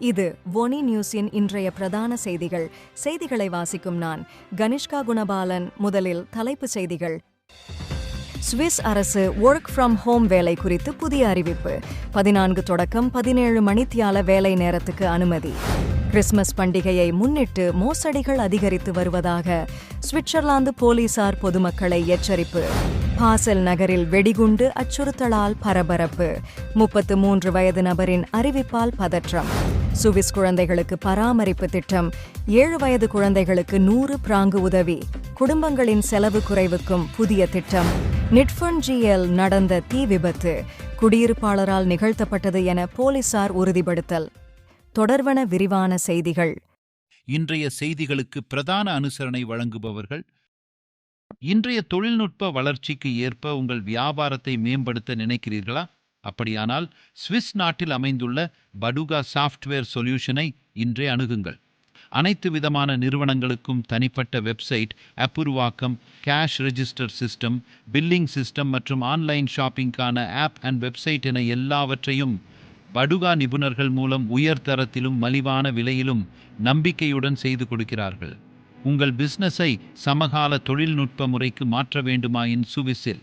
இது ஒனி நியூஸின் இன்றைய பிரதான செய்திகள். செய்திகளை வாசிக்கும் நான் கனிஷ்கா குணபாலன். முதலில் தலைப்புச் செய்திகள். சுவிஸ் அரசு ஒர்க் ஃப்ரம் ஹோம் வேலை குறித்து புதிய அறிவிப்பு. பதினான்கு தொடக்கம் பதினேழு மணித்தியால வேலை நேரத்துக்கு அனுமதி. கிறிஸ்துமஸ் பண்டிகையை முன்னிட்டு மோசடிகள் அதிகரித்து வருவதாக சுவிட்சர்லாந்து போலீசார் பொதுமக்களை எச்சரிப்பு. பாசல் நகரில் வெடிகுண்டு அச்சுறுத்தலால் பரபரப்பு. முப்பத்து மூன்று வயது நபரின் அறிவிப்பால் பதற்றம். சுவிஸ் குழந்தைகளுக்கு பராமரிப்பு திட்டம். ஏழு வயது குழந்தைகளுக்கு நூறு பிராங்கு உதவி. குடும்பங்களின் செலவு குறைவுக்கும் புதிய திட்டம். நிட்ஃபன் ஜிஎல் நடந்த தீ விபத்து. குடியிருப்பாளரால் நிகழ்த்தப்பட்டது என போலீசார் உறுதிப்படுத்தல். தொடர்வன விரிவான செய்திகள். இன்றைய செய்திகளுக்கு பிரதான அனுசரணை வழங்குபவர்கள். இன்றைய தொழில்நுட்ப வளர்ச்சிக்கு ஏற்ப உங்கள் வியாபாரத்தை மேம்படுத்த நினைக்கிறீர்களா? அப்படியானால் சுவிஸ் நாட்டில் அமைந்துள்ள படுகா சாஃப்ட்வேர் சொல்யூஷனை இன்றே அணுகுங்கள். அனைத்து விதமான நிறுவனங்களுக்கும் தனிப்பட்ட website அப்புருவாக்கம் cash register system billing system மற்றும் ஆன்லைன் ஷாப்பிங்கான ஆப் அண்ட் வெப்சைட் என எல்லாவற்றையும் படுகா நிபுணர்கள் மூலம் உயர் தரத்திலும் மலிவான விலையிலும் நம்பிக்கையுடன் செய்து கொடுக்கிறார்கள். உங்கள் பிஸ்னஸை சமகால தொழில்நுட்ப முறைக்கு மாற்ற வேண்டுமாயின் சுவிசில்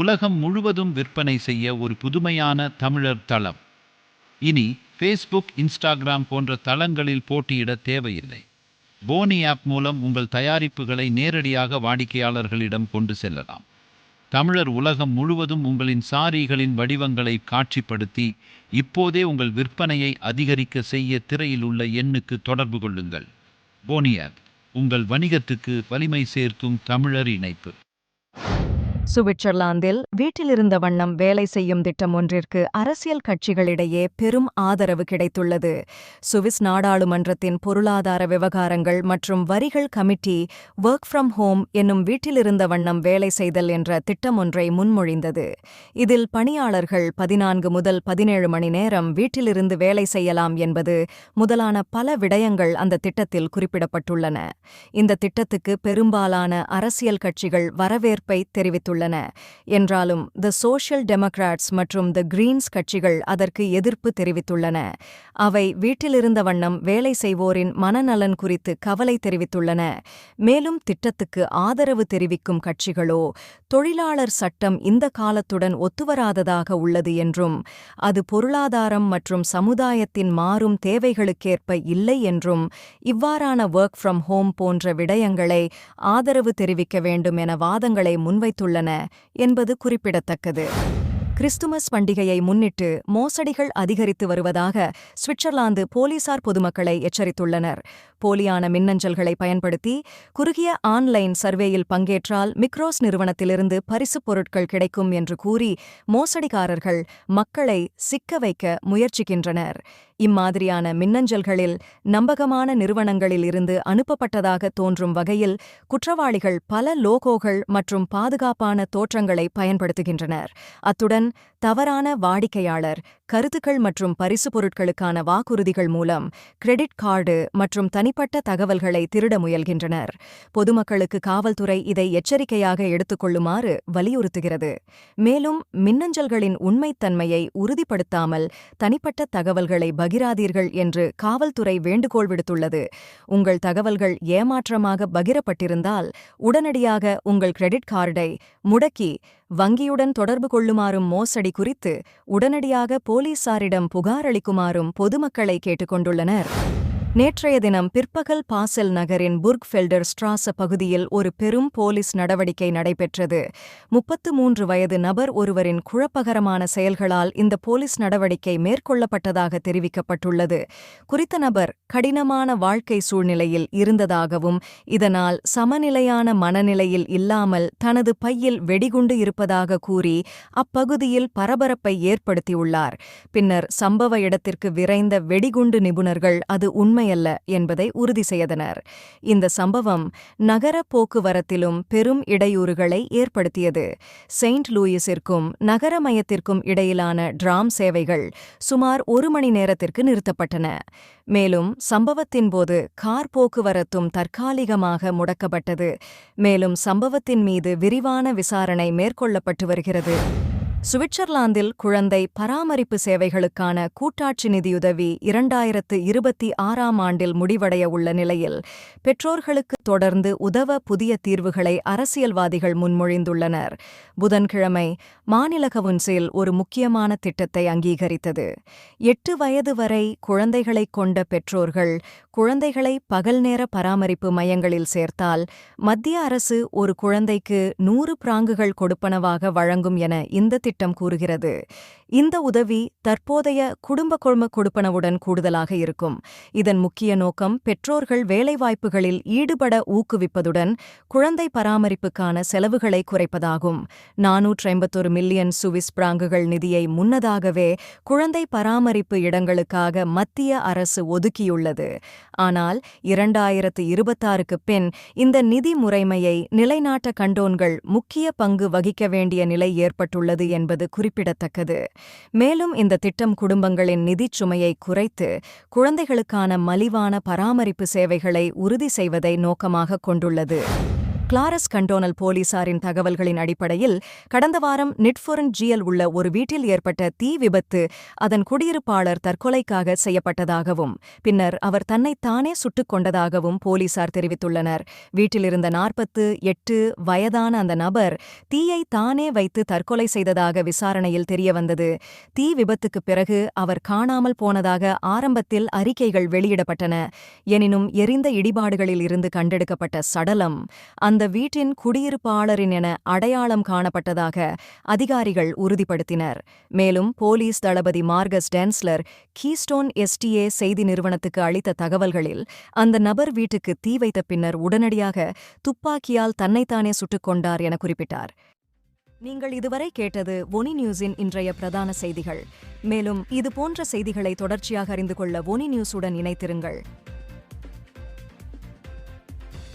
உலகம் முழுவதும் விற்பனை செய்ய ஒரு புதுமையான தமிழர் தளம். இனி ஃபேஸ்புக் இன்ஸ்டாகிராம் போன்ற தளங்களில் போட்டியிட தேவையில்லை. போனி ஆப் மூலம் உங்கள் தயாரிப்புகளை நேரடியாக வாடிக்கையாளர்களிடம் கொண்டு செல்லலாம். தமிழர் உலகம் முழுவதும் உங்களின் சாரிகளின் வடிவங்களை காட்சிப்படுத்தி இப்போதே உங்கள் விற்பனையை அதிகரிக்க செய்ய திரையில் உள்ள எண்ணுக்கு தொடர்பு கொள்ளுங்கள். போனி ஆப் உங்கள் வணிகத்துக்கு வலிமை சேர்க்கும் தமிழர் இணைப்பு. சுவிட்சர்லாந்தில் வீட்டிலிருந்த வண்ணம் வேலை செய்யும் திட்டம் ஒன்றிற்கு அரசியல் கட்சிகளிடையே பெரும் ஆதரவு கிடைத்துள்ளது. சுவிஸ் நாடாளுமன்றத்தின் பொருளாதார விவகாரங்கள் மற்றும் வரிகள் கமிட்டி ஒர்க் ஃப்ரம் ஹோம் என்னும் வீட்டிலிருந்த வண்ணம் வேலை செய்தல் என்ற திட்டம் ஒன்றை முன்மொழிந்தது. இதில் பணியாளர்கள் பதினான்கு முதல் பதினேழு மணி நேரம் வீட்டிலிருந்து வேலை செய்யலாம் என்பது முதலான பல விடயங்கள் அந்த திட்டத்தில் குறிப்பிடப்பட்டுள்ளன. இந்த திட்டத்துக்கு பெரும்பாலான அரசியல் கட்சிகள் வரவேற்பை தெரிவித்துள்ளன. என்றாலும் த சோஷியல் டெமோக்ராட்ஸ் மற்றும் த கிரீன்ஸ் கட்சிகள் அதற்கு எதிர்ப்பு தெரிவித்துள்ளன. அவை வீட்டிலிருந்த வண்ணம் வேலை செய்வோரின் மனநலன் குறித்து கவலை தெரிவித்துள்ளன. மேலும் திட்டத்துக்கு ஆதரவு தெரிவிக்கும் கட்சிகளோ தொழிலாளர் சட்டம் இந்த காலத்துடன் ஒத்துவராததாக உள்ளது என்றும் அது பொருளாதாரம் மற்றும் சமுதாயத்தின் மாறும் தேவைகளுக்கேற்ப இல்லை என்றும் இவ்வாறான ஒர்க் ஃப்ரம் ஹோம் போன்ற விடயங்களை ஆதரவு தெரிவிக்க வேண்டும் என வாதங்களை முன்வைத்துள்ளன. என்பது குறிப்பிடத்தக்கது. கிறிஸ்துமஸ் பண்டிகையை முன்னிட்டு மோசடிகள் அதிகரித்து வருவதாக சுவிட்சர்லாந்து போலீசார் பொதுமக்களை எச்சரித்துள்ளனர். போலியான மின்னஞ்சல்களை பயன்படுத்தி குறுகிய ஆன்லைன் சர்வேயில் பங்கேற்றால் மிக்ரோஸ் நிறுவனத்திலிருந்து பரிசுப் பொருட்கள் கிடைக்கும் என்று கூறி மோசடிக்காரர்கள் மக்களை சிக்க வைக்க முயற்சிக்கின்றனர். இம்மாதிரியான மின்னஞ்சல்களில் நம்பகமான நிறுவனங்களில் இருந்து அனுப்பப்பட்டதாக தோன்றும் வகையில் குற்றவாளிகள் பல லோகோகள் மற்றும் பாதுகாப்பான தோற்றங்களை பயன்படுத்துகின்றனர். அத்துடன் தவறான வாடிக்கையாளர் கருத்துக்கள் மற்றும் பரிசு பொருட்களுக்கான வாக்குறுதிகள் மூலம் கிரெடிட் கார்டு மற்றும் தனிப்பட்ட தகவல்களை திருட முயல்கின்றனர். பொதுமக்களுக்கு காவல்துறை இதை எச்சரிக்கையாக எடுத்துக்கொள்ளுமாறு வலியுறுத்துகிறது. மேலும் மின்னஞ்சல்களின் உண்மைத்தன்மையை உறுதிப்படுத்தாமல் தனிப்பட்ட தகவல்களை பகிராதீர்கள் என்று காவல்துறை வேண்டுகோள் விடுத்துள்ளது. உங்கள் தகவல்கள் ஏமாற்றமாக பகிரப்பட்டிருந்தால் உடனடியாக உங்கள் கிரெடிட் கார்டை முடக்கி வங்கியுடன் தொடர்பு கொள்ளுமாறும் மோசடி குறித்து உடனடியாக போலீசாரிடம் புகாரளிக்குமாறும் பொதுமக்களை கேட்டுக்கொண்டுள்ளனர். நேற்றைய தினம் பிற்பகல் பாசல் நகரின் புர்க்ஃபெல்டர் ஸ்ட்ராச பகுதியில் ஒரு பெரும் போலீஸ் நடவடிக்கை நடைபெற்றது. முப்பத்து மூன்று வயது நபர் ஒருவரின் குழப்பகரமான செயல்களால் இந்த போலீஸ் நடவடிக்கை மேற்கொள்ளப்பட்டதாக தெரிவிக்கப்பட்டுள்ளது. குறித்த நபர் கடினமான வாழ்க்கை சூழ்நிலையில் இருந்ததாகவும் இதனால் சமநிலையான மனநிலையில் இல்லாமல் தனது பையில் வெடிகுண்டு இருப்பதாக கூறி அப்பகுதியில் பரபரப்பை ஏற்படுத்தியுள்ளார். பின்னர் சம்பவ இடத்திற்கு விரைந்த வெடிகுண்டு நிபுணர்கள் அது உண்மை உண்மையல்ல என்பதை உறுதி செய்தனர். இந்த சம்பவம் நகர போக்குவரத்திலும் பெரும் இடையூறுகளை ஏற்படுத்தியது. செயின்ட் லூயிஸிற்கும் நகர மையத்திற்கும் இடையிலான டிராம் சேவைகள் சுமார் ஒரு மணி நேரத்திற்கு நிறுத்தப்பட்டன. மேலும் சம்பவத்தின் போது கார் போக்குவரத்தும் தற்காலிகமாக முடக்கப்பட்டது. மேலும் சம்பவத்தின் மீது விரிவான விசாரணை மேற்கொள்ளப்பட்டு வருகிறது. சுவிட்சர்லாந்தில் குழந்தை பராமரிப்பு சேவைகளுக்கான கூட்டாட்சி நிதியுதவி இரண்டாயிரத்து இருபத்தி ஆறாம் ஆண்டில் முடிவடைய உள்ள நிலையில் பெற்றோர்களுக்கு தொடர்ந்து உதவ புதிய தீர்வுகளை அரசியல்வாதிகள் முன்மொழிந்துள்ளனர். புதன்கிழமை மாநில கவுன்சில் ஒரு முக்கியமான திட்டத்தை அங்கீகரித்தது. எட்டு வயது வரை குழந்தைகளைக் கொண்ட பெற்றோர்கள் குழந்தைகளை பகல் நேர பராமரிப்பு மையங்களில் சேர்த்தால் மத்திய அரசு ஒரு குழந்தைக்கு நூறு பிராங்குகள் கொடுப்பனவாக வழங்கும் என இந்த திட்டம் திட்டம் கூறுகிறது. இந்த உதவி தற்போதைய குடும்ப கொள்ம கொடுப்பனவுடன் கூடுதலாக இருக்கும். இதன் முக்கிய நோக்கம் பெற்றோர்கள் வேலைவாய்ப்புகளில் ஈடுபட ஊக்குவிப்பதுடன் குழந்தை பராமரிப்புக்கான செலவுகளை குறைப்பதாகும். நாநூற்று ஐம்பத்தொரு மில்லியன் சுவிஸ் பிராங்குகள் நிதியை முன்னதாகவே குழந்தை பராமரிப்பு இடங்களுக்காக மத்திய அரசு ஒதுக்கியுள்ளது. ஆனால் இரண்டாயிரத்து இருபத்தாறுக்கு பின் இந்த நிதி முறைமையை நிலைநாட்ட கண்டோன்கள் முக்கிய பங்கு வகிக்க வேண்டிய நிலை ஏற்பட்டுள்ளது என்பது குறிப்பிடத்தக்கது. மேலும் இந்த திட்டம் குடும்பங்களின் நிதிச் சுமையை குறைத்து குழந்தைகளுக்கான மலிவான பராமரிப்பு சேவைகளை உறுதி செய்வதை நோக்கமாக கொண்டுள்ளது. கிளாரஸ் கண்டோனல் போலீசாரின் தகவல்களின் அடிப்படையில் கடந்த வாரம் நிட்ஃபொரன் ஜியல் உள்ள ஒரு வீட்டில் ஏற்பட்ட தீ விபத்து அதன் குடியிருப்பாளர் தற்கொலைக்காக செய்யப்பட்டதாகவும் பின்னர் அவர் தன்னைத்தானே சுட்டுக் கொண்டதாகவும் போலீசார் தெரிவித்துள்ளனர். வீட்டிலிருந்த நாற்பத்து எட்டு வயதான அந்த நபர் தீயை தானே வைத்து தற்கொலை செய்ததாக விசாரணையில் தெரியவந்தது. தீ விபத்துக்குப் பிறகு அவர் காணாமல் போனதாக ஆரம்பத்தில் அறிக்கைகள் வெளியிடப்பட்டன. எனினும் எரிந்த இடிபாடுகளில் இருந்து கண்டெடுக்கப்பட்ட சடலம் அந்த அந்த வீட்டின் குடியிருப்பாளரின் என அடையாளம் காணப்பட்டதாக அதிகாரிகள் உறுதிப்படுத்தினர். மேலும் போலீஸ் தளபதி மார்கஸ் டென்ஸ்லர் கீஸ்டோன் எஸ்டிஏ செய்தி நிறுவனத்துக்கு அளித்த தகவல்களில் அந்த நபர் வீட்டுக்கு தீ வைத்த பின்னர் உடனடியாக துப்பாக்கியால் தன்னைத்தானே சுட்டுக் கொண்டார் என குறிப்பிட்டார். நீங்கள் இதுவரை கேட்டது ஒனி நியூஸின் இன்றைய பிரதான செய்திகள். மேலும் இது போன்ற செய்திகளை தொடர்ச்சியாக அறிந்து கொள்ள ஒனி நியூஸுடன் இணைத்திருங்கள்